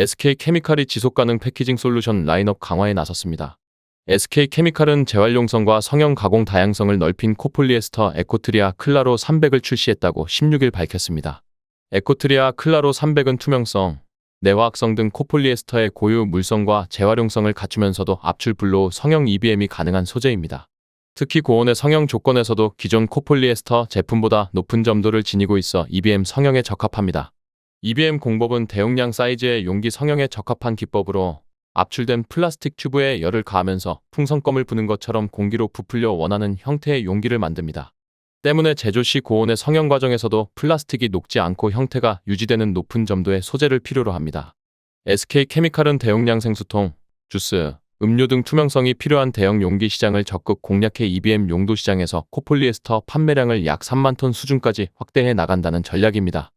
SK케미칼이 지속가능 패키징 솔루션 라인업 강화에 나섰습니다. SK케미칼은 재활용성과 성형 가공 다양성을 넓힌 코폴리에스터 에코트리아 클라로 300을 출시했다고 16일 밝혔습니다. 에코트리아 클라로 300은 투명성, 내화학성 등 코폴리에스터의 고유 물성과 재활용성을 갖추면서도 압출 블로우 성형 EBM이 가능한 소재입니다. 특히 고온의 성형 조건에서도 기존 코폴리에스터 제품보다 높은 점도를 지니고 있어 EBM 성형에 적합합니다. EBM 공법은 대용량 사이즈의 용기 성형에 적합한 기법으로 압출된 플라스틱 튜브에 열을 가하면서 풍선껌을 부는 것처럼 공기로 부풀려 원하는 형태의 용기를 만듭니다. 때문에 제조 시 고온의 성형 과정에서도 플라스틱이 녹지 않고 형태가 유지되는 높은 점도의 소재를 필요로 합니다. SK케미칼은 대용량 생수통, 주스, 음료 등 투명성이 필요한 대형 용기 시장을 적극 공략해 EBM 용도 시장에서 코폴리에스터 판매량을 약 3만 톤 수준까지 확대해 나간다는 전략입니다.